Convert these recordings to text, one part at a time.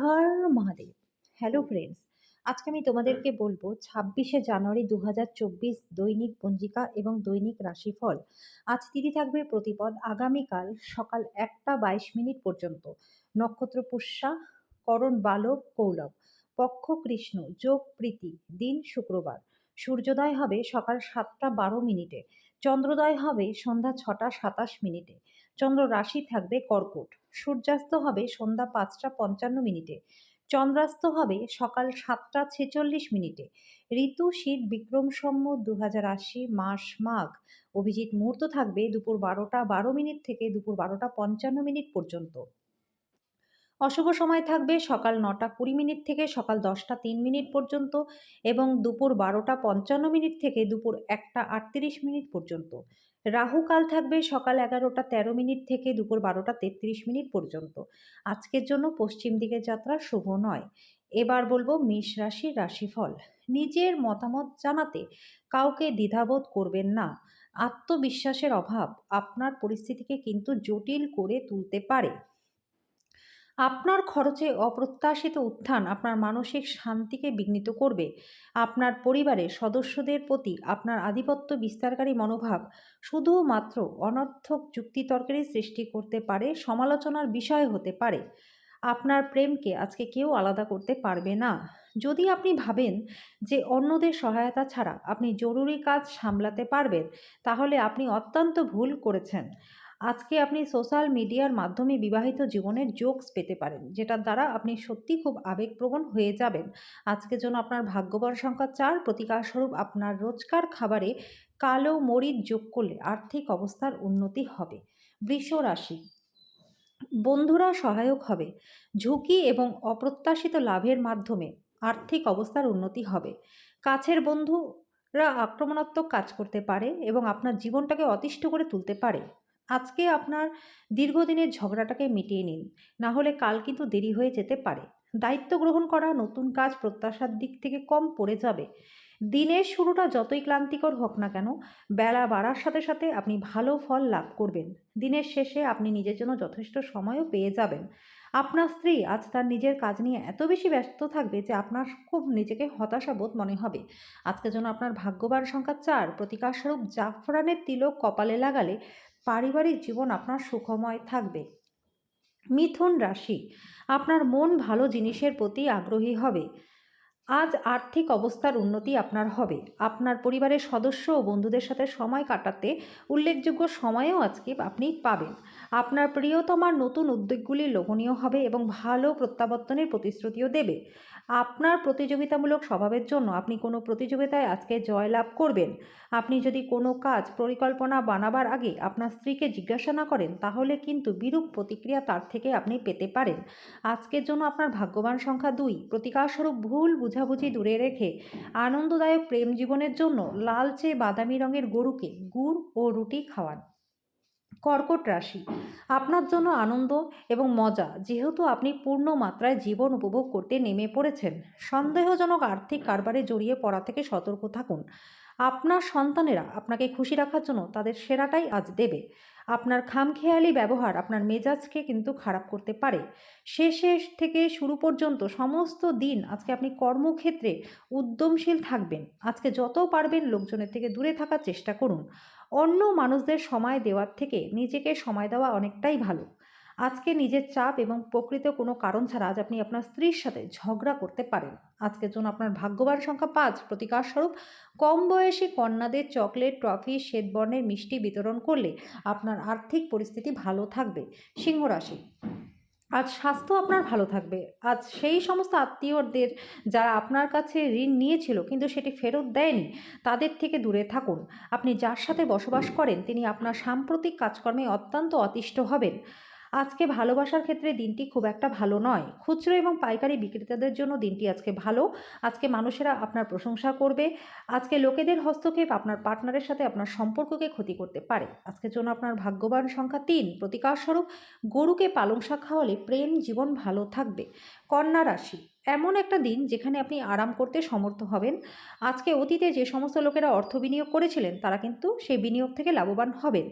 হর Mahadev. Hello friends আজকে আমি তোমাদেরকে বলব ছাব্বিশে জানুয়ারি দু দৈনিক পঞ্জিকা এবং দৈনিক রাশিফল। আজ তিথি থাকবে প্রতিপদ আগামীকাল সকাল একটা বাইশ মিনিট পর্যন্ত। নক্ষত্র পুষ্যা, করণ বালক, কৌলভ। পক্ষ কৃষ্ণ, যোগ প্রীতি, দিন শুক্রবার। সূর্যোদয় হবে সকাল সাতটা বারো মিনিটে। চন্দ্রোদয় হবে সন্ধ্যা ছটা সাতাশ মিনিটে। চন্দ্র রাশি থাকবে কর্কট। সূর্যাস্ত হবে সন্ধ্যা পাঁচটা পঞ্চান্ন মিনিটে। চন্দ্রাস্ত হবে সকাল সাতটা ছেচল্লিশ মিনিটে। ঋতু শীত বিক্রম সম্মত দু হাজার আশি মাস মাঘ। অভিজিৎ মুহূর্ত থাকবে দুপুর বারোটা বারো মিনিট থেকে দুপুর বারোটা পঞ্চান্ন মিনিট পর্যন্ত। অশুভ সময় থাকবে সকাল নটা কুড়ি মিনিট থেকে সকাল দশটা তিন মিনিট পর্যন্ত এবং দুপুর বারোটা পঞ্চান্ন মিনিট থেকে দুপুর একটা আটত্রিশ মিনিট পর্যন্ত। রাহু কাল থাকবে সকাল এগারোটা তেরো মিনিট থেকে দুপুর বারোটা তেত্রিশ মিনিট পর্যন্ত। আজকের জন্য পশ্চিম দিকের যাত্রা শুভ নয়। এবার বলব মেষ রাশির রাশিফল। নিজের মতামত জানাতে কাউকে দ্বিধাবোধ করবেন না। আত্মবিশ্বাসের অভাব আপনার পরিস্থিতিকে কিন্তু জটিল করে তুলতে পারে। আপনার খরচে অপ্রত্যাশিত উত্থান আপনার মানসিক শান্তিকে বিঘ্নিত করবে। আপনার পরিবারের সদস্যদের প্রতি আপনার আধিপত্য বিস্তারকারী মনোভাব শুধুমাত্র অনর্থক যুক্তিতর্কেরই সৃষ্টি করতে পারে, সমালোচনার বিষয় হতে পারে। আপনার প্রেমকে আজকে কেউ আলাদা করতে পারবে না। যদি আপনি ভাবেন যে অন্যদের সহায়তা ছাড়া আপনি জরুরি কাজ সামলাতে পারবেন, তাহলে আপনি অত্যন্ত ভুল করেছেন। আজকে আপনি সোশ্যাল মিডিয়ার মাধ্যমে বিবাহিত জীবনের জোকস পেতে পারেন, যেটার দ্বারা আপনি সত্যি খুব আবেগপ্রবণ হয়ে যাবেন। আজকের জন্য আপনার ভাগ্যবান সংখ্যা চার, প্রতিকারস্বরূপ আপনার রোজকার খাবারে কালো মরিচ যোগ করলে আর্থিক অবস্থার উন্নতি হবে। বৃষ রাশি, বন্ধুরা সহায়ক হবে। ঝুঁকি এবং অপ্রত্যাশিত লাভের মাধ্যমে আর্থিক অবস্থার উন্নতি হবে। কাছের বন্ধুরা আক্রমণাত্মক কাজ করতে পারে এবং আপনার জীবনটাকে অতিষ্ঠ করে তুলতে পারে। আজকে আপনার দীর্ঘদিনের ঝগড়াটাকে মিটিয়ে নিন। না হলে কাল কিন্তু দেরি হয়ে যেতে পারে। দায়িত্ব গ্রহণ করা, নতুন কাজ, প্রত্যাশার দিক থেকে কম পড়ে যাবে। দিনের শুরুটা যতই ক্লান্তিকর হোক না কেন, বেলা বাড়ার সাথে সাথে আপনি ভালো ফল লাভ করবেন। দিনের শেষে আপনি নিজের জন্য যথেষ্ট সময়ও পেয়ে যাবেন। আপনার স্ত্রী আজ তার নিজের কাজ নিয়ে এত বেশি ব্যস্ত থাকবে যে আপনার খুব নিজেকে হতাশাবোধ মনে হবে। আজকের জন্য আপনার ভাগ্যবান সংখ্যা চার, প্রতিকারস্বরূপ জাফরানের তিলক কপালে লাগালে পারিবারিক জীবন আপনার সুখময় থাকবে। মিথুন রাশি, আপনার মন ভালো জিনিসের প্রতি আগ্রহী হবে। আজ আর্থিক অবস্থার উন্নতি আপনার হবে। আপনার পরিবারের সদস্য ও বন্ধুদের সাথে সময় কাটাতে উল্লেখযোগ্য সময়ও আজকে আপনি পাবেন। আপনার প্রিয়তমার নতুন উদ্যোগগুলি লোভনীয় হবে এবং ভালো প্রত্যাবর্তনের প্রতিশ্রুতিও দেবে। আপনার প্রতিযোগিতামূলক স্বভাবের জন্য আপনি কোনো প্রতিযোগিতায় আজকে জয়লাভ করবেন। আপনি যদি কোনো কাজ পরিকল্পনা বানাবার আগে আপনার স্ত্রীকে জিজ্ঞাসা না করেন, তাহলে কিন্তু বিরূপ প্রতিক্রিয়া তার থেকে আপনি পেতে পারেন। আজকের জন্য আপনার ভাগ্যবান সংখ্যা দুই। প্রতিকারস্বরূপ ভুল বুঝাবুঝি দূরে রেখে আনন্দদায়ক প্রেম জীবনের জন্য লালচে বাদামি রঙের গরুকে গুড় ও রুটি খাওয়ান। কর্কট রাশি। আপনার জন্য আনন্দ এবং মজা, যেহেতু আপনি পূর্ণ মাত্রায় জীবন উপভোগ করতে নেমে পড়েছেন। সন্দেহজনক আর্থিক কারবারে জড়িয়ে পড়া থেকে সতর্ক থাকুন। আপনার সন্তানেরা আপনাকে খুশি রাখার জন্য তাদের সেরাটাই আজ দেবে। আপনার খামখেয়ালি ব্যবহার আপনার মেজাজকে কিন্তু খারাপ করতে পারে। শেষে থেকে শুরু পর্যন্ত সমস্ত দিন আজকে আপনি কর্মক্ষেত্রে উদ্যমশীল থাকবেন। আজকে যত পারবেন লোকজনের থেকে দূরে থাকার চেষ্টা করুন। অন্য মানুষদের সময় দেওয়ার থেকে নিজেকে সময় দেওয়া অনেকটাই ভালো। আজকে নিজের চাপ এবং প্রকৃত কোনো কারণ ছাড়া আজ আপনি আপনার স্ত্রীর সাথে ঝগড়া করতে পারেন। আজকের জন্য আপনার ভাগ্যবান সংখ্যা পাঁচ। প্রতিকারস্বরূপ কম বয়সী কন্যাদের চকলেট ট্রফি শ্বেতবর্ণের মিষ্টি বিতরণ করলে আপনার আর্থিক পরিস্থিতি ভালো থাকবে। সিংহ রাশি, আজ স্বাস্থ্য আপনার ভালো থাকবে। আজ সেই সমস্ত আত্মীয়দের যারা আপনার কাছে ঋণ নিয়েছিল কিন্তু সেটি ফেরত দেয়নি, তাদের থেকে দূরে থাকুন। আপনি যার সাথে বসবাস করেন, তিনি আপনার সাম্প্রতিক কাজকর্মে অত্যন্ত অতিষ্ঠ হবেন। আজকে ভালোবাসার ক্ষেত্রে দিনটি খুব একটা ভালো নয়। খুচরো এবং পাইকারি বিক্রেতাদের জন্য দিনটি আজকে ভালো। আজকে মানুষেরা আপনার প্রশংসা করবে। আজকে লোকেদের হস্তক্ষেপ আপনার পার্টনারের সাথে আপনার সম্পর্ককে ক্ষতি করতে পারে। আজকের জন্য আপনার ভাগ্যবান সংখ্যা তিন। প্রতিকারস্বরূপ গরুকে পালং শাক খাওয়ালে প্রেম, জীবন ভালো থাকবে। কন্যা রাশি এমন একটা দিন যেখানে আপনি আরাম করতে সমর্থ হবেন। আজকে অতীতে যে সমস্ত লোকেরা অর্থ বিনিয়োগ করেছিলেন, তারা কিন্তু সেই বিনিয়োগ থেকে লাভবান হবেন।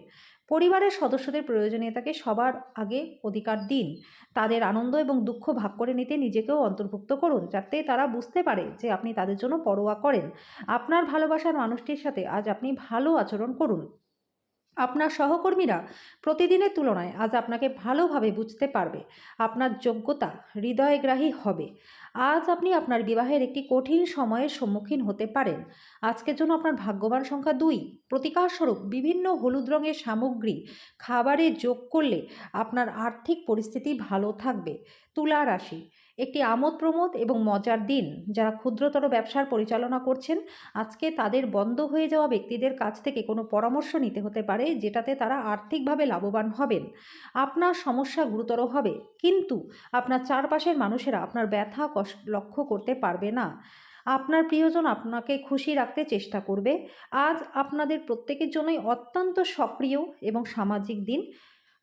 পরিবারের সদস্যদের প্রয়োজনীয়তাকে সবার আগে অধিকার দিন। তাদের আনন্দ এবং দুঃখ ভাগ করে নিতে নিজেকেও অন্তর্ভুক্ত করুন, যাতে তারা বুঝতে পারে যে আপনি তাদের জন্য পরোয়া করেন। আপনার ভালোবাসার মানুষটির সাথে আজ আপনি ভালো আচরণ করুন। আপনার সহকর্মীরা প্রতিদিনের তুলনায় আজ আপনাকে ভালোভাবে বুঝতে পারবে। আপনার যোগ্যতা হৃদয়গ্রাহী হবে। আজ আপনি আপনার বিবাহের একটি কঠিন সময়ের সম্মুখীন হতে পারেন। আজকের জন্য আপনার ভাগ্যবান সংখ্যা দুই। প্রতিকারস্বরূপ বিভিন্ন হলুদ রঙের সামগ্রী, খাবারে যোগ করলে আপনার আর্থিক পরিস্থিতি ভালো থাকবে। তুলা রাশি। একটি আমোদ প্রমোদ এবং মজার দিন যারা ক্ষুদ্রতর ব্যবসার পরিচালনা করছেন। আজকে তাদের বন্ধ হয়ে যাওয়া ব্যক্তিদের কাছ থেকে কোনো পরামর্শ নিতে হতে পারে, যেটাতে তারা আর্থিকভাবে লাভবান হবেন। আপনার সমস্যা গুরুতর হবে, কিন্তু আপনার চারপাশের মানুষেরা আপনার ব্যথা কষ্ট লক্ষ্য করতে পারবে না। আপনার প্রিয়জন আপনাকে খুশি রাখতে চেষ্টা করবে। আজ আপনাদের প্রত্যেকের জন্যই অত্যন্ত সক্রিয় এবং সামাজিক দিন।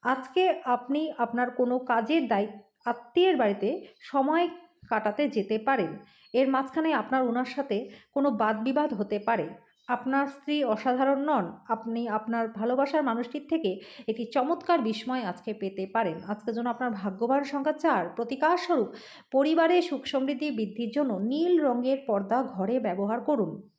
আজকে আপনি আপনার কোনো কাজের দায়িত্ব আত্মীয়ের বাড়িতে সময় কাটাতে যেতে পারেন। এর মাঝখানে আপনার ওনার সাথে কোনো বাদবিবাদ হতে পারে। আপনার স্ত্রী অসাধারণ নন, আপনি আপনার ভালোবাসার মানুষটির থেকে একটি চমৎকার বিস্ময় আজকে পেতে পারেন। আজকের জন্য আপনার ভাগ্যবান সংখ্যা চার। প্রতিকারস্বরূপ, পরিবারে সুখ সমৃদ্ধি বৃদ্ধির জন্য নীল রঙের পর্দা ঘরে ব্যবহার করুন।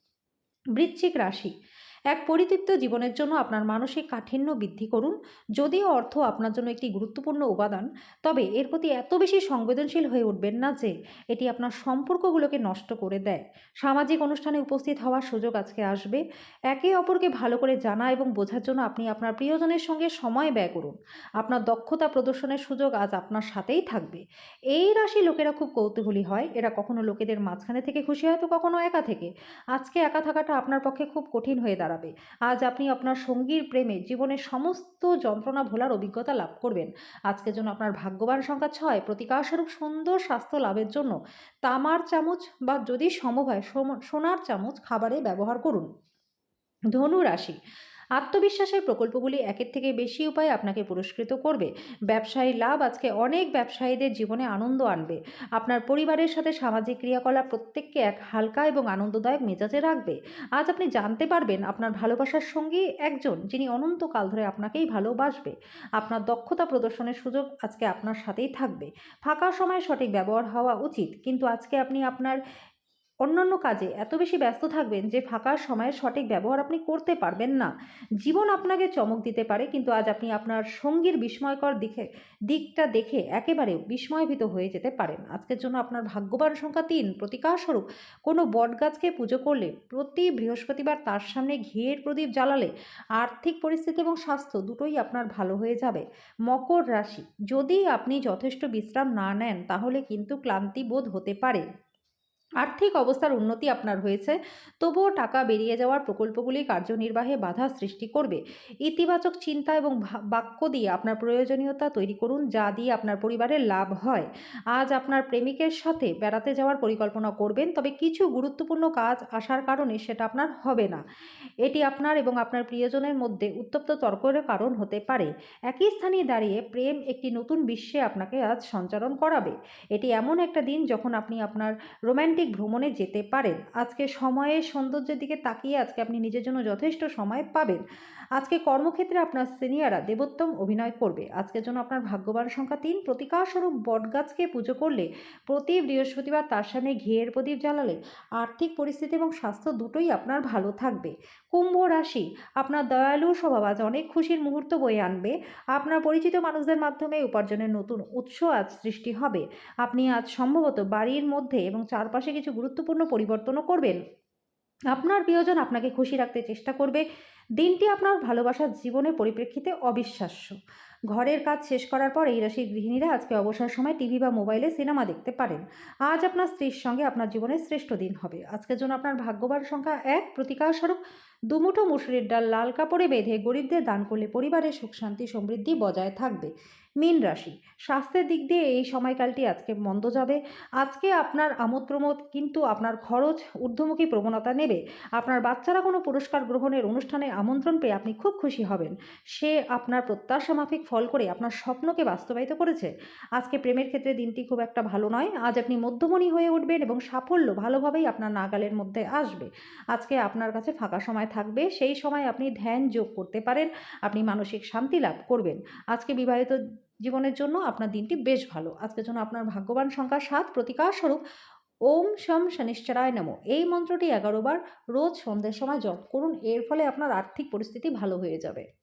বৃশ্চিক রাশি এক পরিতৃপ্ত জীবনের জন্য আপনার মানসিক কাঠিন্য বৃদ্ধি করুন। যদিও অর্থ আপনার জন্য একটি গুরুত্বপূর্ণ উপাদান, তবে এর প্রতি এত বেশি সংবেদনশীল হয়ে উঠবেন না যে এটি আপনার সম্পর্কগুলোকে নষ্ট করে দেয়। সামাজিক অনুষ্ঠানে উপস্থিত হওয়ার সুযোগ আজকে আসবে। একে অপরকে ভালো করে জানা এবং বোঝার জন্য আপনি আপনার প্রিয়জনের সঙ্গে সময় ব্যয় করুন। আপনার দক্ষতা প্রদর্শনের সুযোগ আজ আপনার সাথেই থাকবে। এই রাশি লোকেরা খুব কৌতূহলী হয়। এরা কখনো লোকেদের মাঝখানে থেকে খুশি হয়, তো কখনো একা থেকে। আজকে একা থাকাটা আপনার পক্ষে খুব কঠিন হয়ে দাঁড়াবে আজ আপনি আপনার সঙ্গীর প্রেমে জীবনের সমস্ত যন্ত্রণা ভোলার অভিজ্ঞতা লাভ করবেন। আজকের জন্য আপনার ভাগ্যবান সংখ্যা ছয়। প্রতিকারস্বরূপ সুন্দর স্বাস্থ্য লাভের জন্য তামার চামচ বা যদি সম্ভব হয় সোনার চামচ খাবারে ব্যবহার করুন। ধনু রাশি। আত্মবিশ্বাসের প্রকল্পগুলি একের থেকে বেশি উপায়ে আপনাকে পুরস্কৃত করবে। ব্যবসায়ী লাভ আজকে অনেক ব্যবসায়ীদের জীবনে আনন্দ আনবে। আপনার পরিবারের সাথে সামাজিক ক্রিয়াকলাপ প্রত্যেককে এক হালকা এবং আনন্দদায়ক মেজাজে রাখবে। আজ আপনি জানতে পারবেন আপনার ভালোবাসার সঙ্গী একজন যিনি অনন্তকাল ধরে আপনাকেই ভালোবাসবে। আপনার দক্ষতা প্রদর্শনের সুযোগ আজকে আপনার সাথেই থাকবে। ফাঁকা সময়ে সঠিক ব্যবহার হওয়া উচিত। কিন্তু আজকে আপনি আপনার অন্যান্য কাজে এত বেশি ব্যস্ত থাকবেন যে ফাঁকা সময়ের সঠিক ব্যবহার আপনি করতে পারবেন না। জীবন আপনাকে চমক দিতে পারে, কিন্তু আজ আপনি আপনার সঙ্গীর বিস্ময়কর দিকে, দিকটা দেখে একেবারে বিস্ময়ভীত হয়ে যেতে পারেন। আজকের জন্য আপনার ভাগ্যবান সংখ্যা তিন। প্রতিকারস্বরূপ, কোনো বটগাছকে পুজো করলে প্রতি বৃহস্পতিবার তার সামনে ঘিয়ের প্রদীপ জ্বালালে আর্থিক পরিস্থিতি এবং স্বাস্থ্য দুটোই আপনার ভালো হয়ে যাবে। মকর রাশি, যদি আপনি যথেষ্ট বিশ্রাম না নেন, তাহলে কিন্তু ক্লান্তি বোধ হতে পারে। আর্থিক অবস্থার উন্নতি আপনার হয়েছে, তবুও টাকা বেরিয়ে যাওয়ার প্রকল্পগুলি কার্যনির্বাহে বাধা সৃষ্টি করবে। ইতিবাচক চিন্তা এবং বাক্য দিয়ে আপনার প্রয়োজনীয়তা তৈরি করুন, যা দিয়ে আপনার পরিবারের লাভ হয়। আজ আপনার প্রেমিকের সাথে বেড়াতে যাওয়ার পরিকল্পনা করবেন, তবে কিছু গুরুত্বপূর্ণ কাজ আসার কারণে সেটা আপনার হবে না। এটি আপনার এবং আপনার প্রিয়জনের মধ্যে উত্তপ্ত তর্কের কারণ হতে পারে। একই স্থানে দাঁড়িয়ে প্রেম একটি নতুন বিশ্বে আপনাকে আজ সঞ্চারণ করাবে। এটি এমন একটা দিন যখন আপনি আপনার রোম্যান্টিক ভ্রমণে যেতে পারেন। আজকে সময়ের সৌন্দর্যের দিকে তাকিয়ে আজকে আপনি নিজের জন্য যথেষ্ট সময় পাবেন। আজকে কর্মক্ষেত্রে আপনার সিনিয়ররা দেবোত্তম অভিনয় করবে। আজকের জন্য আপনার ভাগ্যবান সংখ্যা তিন। প্রতিকারস্বরূপ বটগাছকে পুজো করলে প্রতি বৃহস্পতিবার তার সামনে ঘিয়ের প্রদীপ জ্বালালে আর্থিক পরিস্থিতি এবং স্বাস্থ্য দুটোই আপনার ভালো থাকবে। কুম্ভ রাশি, আপনার দয়ালু স্বভাব আজ অনেক খুশির মুহূর্ত বয়ে আনবে। আপনার পরিচিত মানুষদের মাধ্যমে উপার্জনের নতুন উৎস আজ সৃষ্টি হবে। আপনি আজ সম্ভবত বাড়ির মধ্যে এবং চারপাশে কিছু গুরুত্বপূর্ণ পরিবর্তনও করবেন। আপনার প্রিয়জন আপনাকে খুশি রাখতে চেষ্টা করবে। দিনটি আপনার ভালোবাসার জীবনের পরিপ্রেক্ষিতে অবিশ্বাস্য। ঘরের কাজ শেষ করার পর এই রাশির গৃহিণীরা আজকে অবসর সময় টিভি বা মোবাইলে সিনেমা দেখতে পারেন। আজ আপনার স্ত্রীর সঙ্গে আপনার জীবনের শ্রেষ্ঠ দিন হবে। আজকের জন্য আপনার ভাগ্যবান সংখ্যা এক। প্রতিকারস্বরূপ দুমুঠো মুসুরির ডাল, লাল কাপড়ে বেঁধে গরিবদের দান করলে পরিবারের সুখ, শান্তি, সমৃদ্ধি বজায় থাকবে। মীন রাশি, স্বাস্থ্যের দিক দিয়ে এই সময়কালটি আজকে মন্দ যাবে। আজকে আপনার আমোদ প্রমোদ কিন্তু আপনার খরচ, ঊর্ধ্বমুখী প্রবণতা নেবে। আপনার বাচ্চারা কোনো পুরস্কার গ্রহণের অনুষ্ঠানে আমন্ত্রণ পেয়ে আপনি খুব খুশি হবেন। সে আপনার প্রত্যাশা মাফিক ফল করে আপনার স্বপ্নকে বাস্তবায়িত করেছে। আজকে প্রেমের ক্ষেত্রে দিনটি খুব একটা ভালো নয়। আজ আপনি মধ্যমণি হয়ে উঠবেন এবং সাফল্য ভালোভাবেই আপনার নাগালের মধ্যে আসবে। আজকে আপনার কাছে ফাঁকা সময় থাকবে। সেই সময় আপনি ধ্যান যোগ করতে পারেন। আপনি মানসিক শান্তি লাভ করবেন। আজকে বিবাহিত জীবনের জন্য আপনার দিনটি বেশ ভালো। আজকের জন্য আপনার ভাগ্যবান সংখ্যা সাত প্রতিকার স্বরূপ ওম শম শনিশ্চরায় নমো। এই মন্ত্রটি এগারোবার রোজ সন্ধ্যের সময় জপ করুন। এর ফলে আপনার আর্থিক পরিস্থিতি ভালো হয়ে যাবে।